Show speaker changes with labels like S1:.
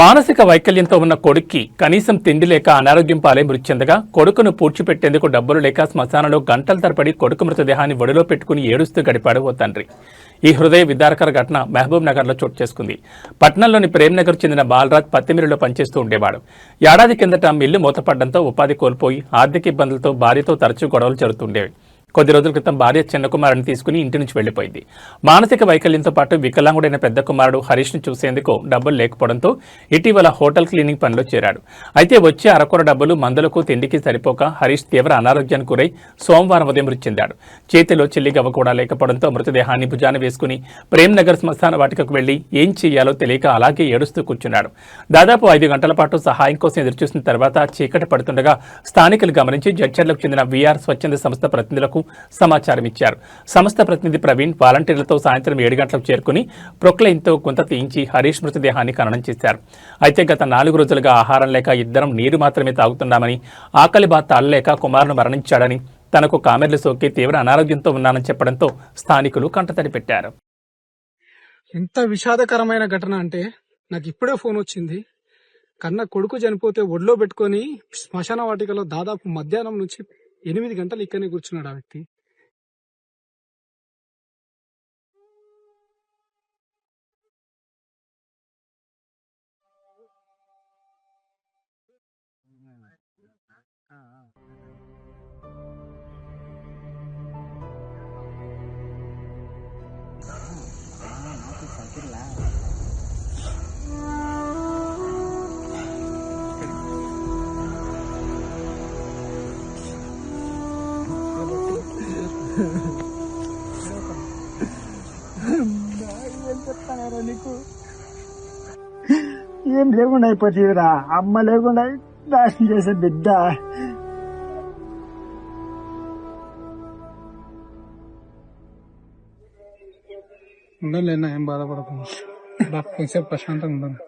S1: మానసిక వైకల్యంతో ఉన్న కొడుక్కి కనీసం తిండి లేక అనారోగ్యం పాలై మృతి చెందగా కొడుకును పూడ్చిపెట్టేందుకు డబ్బులు లేక శ్మశానంలో గంటల తరబడి కొడుకు మృతదేహాన్ని ఒడిలో పెట్టుకుని ఏడుస్తూ గడిపాడు ఓ తండ్రి. ఈ హృదయ విదారకర ఘటన మహబూబ్ నగర్లో చోటు చేసుకుంది. పట్నంలోని ప్రేమ్నగర్ చెందిన బాలరాజ్ పత్తిమిరిలో పనిచేస్తూ ఉండేవాడు. ఏడాది కిందట మిల్లు మూతపడడంతో ఉపాధి కోల్పోయి ఆర్థిక ఇబ్బందులతో భార్యతో తరచూ గొడవలు జరుగుతుండేవి కొద్ది రోజుల క్రితం భార్య చిన్న కుమారుని తీసుకుని ఇంటి నుంచి వెళ్ళిపోయింది మానసిక వైకల్యంతో పాటు వికలాంగుడైన పెద్ద కుమారుడు హరీష్ను చూసేందుకు డబ్బులు లేకపోవడంతో ఇటీవల హోటల్ క్లీనింగ్ పనిలో చేరాడు. అయితే వచ్చే అరకొర డబ్బులు మందులకు తిండికి సరిపోక హరీష్ తీవ్ర అనారోగ్యానికి గురై సోమవారం ఉదయం మృతి చెందాడు. చేతిలో చెల్లిగవ్వ కూడా లేకపోవడంతో మృతదేహాన్ని భుజాన వేసుకుని ప్రేమ్నగర్ శ్మశాన వాటికకు వెళ్ళి ఏం చేయాలో తెలియక అలాగే ఏడుస్తూ కూర్చున్నాడు. దాదాపు ఐదు గంటల పాటు సహాయం కోసం ఎదురుచూసిన తర్వాత చీకటి పడుతుండగా స్థానికులు గమనించి జడ్చర్లకు చెందిన వీఆర్ స్వచ్ఛంద సంస్థ ప్రతినిధులకు సమాచారం ఇచ్చారు. సంస్థ ప్రతినిధి ప్రవీణ్ వాలంటీర్లతో సాయంత్రం ఏడు గంటలకు చేరుకుని ప్రొక్లైన్తో కొంత తీయించి హరీష్ మృతదేహాన్ని ఖననం చేశారు. అయితే గత నాలుగు రోజులుగా ఆహారం లేక ఇద్దరం నీరు మాత్రమే తాగుతున్నామని ఆకలి బాధ తాళలేక కుమారును మరణించాడని తనకు కామెర్లు సోకి తీవ్ర అనారోగ్యంతో ఉన్నానని చెప్పడంతో స్థానికులు కంటతడి పెట్టారు.
S2: ఎంత విషాదకరమైన ఘటన అంటే నాకు ఇప్పుడే ఫోన్ వచ్చింది. కన్న కొడుకు చనిపోతే ఒడిలో పెట్టుకొని శ్మశాన వాటికలో దాదాపు మధ్యాహ్నం నుంచి ఎనిమిది గంటలు ఇక్కడనే కూర్చున్నాడు ఆ వ్యక్తి.
S3: ఏం లేకుండా అయిపోతుందిరా అమ్మ లేకుండా నాశనం చేసే బిడ్డ.
S2: ఉండలేనా ఏం బాధపడకుండా కొంచెంసేపు ప్రశాంతంగా ఉండాలి